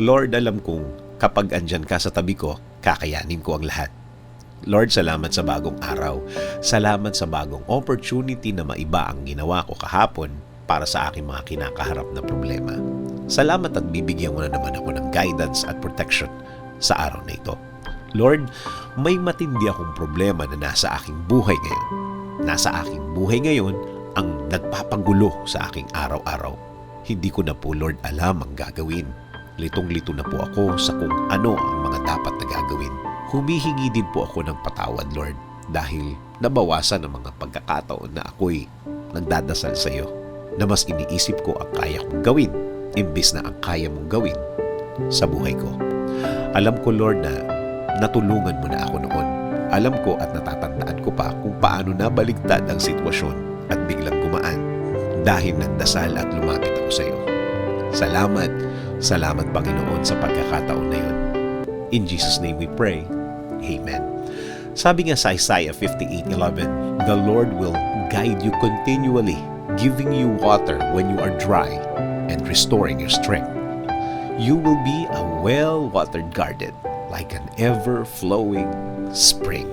Lord, alam kong kapag andyan ka sa tabi ko, kakayanin ko ang lahat. Lord, salamat sa bagong araw. Salamat sa bagong opportunity na maiba ang ginawa ko kahapon para sa aking mga kinakaharap na problema. Salamat at bibigyan mo na naman ako ng guidance at protection sa araw na ito. Lord, may matindi akong problema na nasa aking buhay ngayon. Nasa aking buhay ngayon ang nagpapagulo sa aking araw-araw. Hindi ko na po, Lord, alam ang gagawin. Litong-lito na po ako sa kung ano ang mga dapat na gagawin. Humihingi din po ako ng patawad, Lord, dahil nabawasan ang mga pagkakataon na ako'y nagdadasal sa iyo na mas iniisip ko ang kaya kong gawin imbis na ang kaya mong gawin sa buhay ko. Alam ko, Lord, na natulungan mo na ako noon. Alam ko at natatandaan ko pa kung paano nabaligtad ang sitwasyon at biglang gumaan dahil nagdasal at lumapit ako sa iyo. Salamat, salamat Panginoon sa pagkakataon na yun. In Jesus' name we pray. Amen. Sabi nga sa Isaiah 58.11, The Lord will guide you continually, giving you water when you are dry and restoring your strength. You will be a well-watered garden like an ever-flowing spring.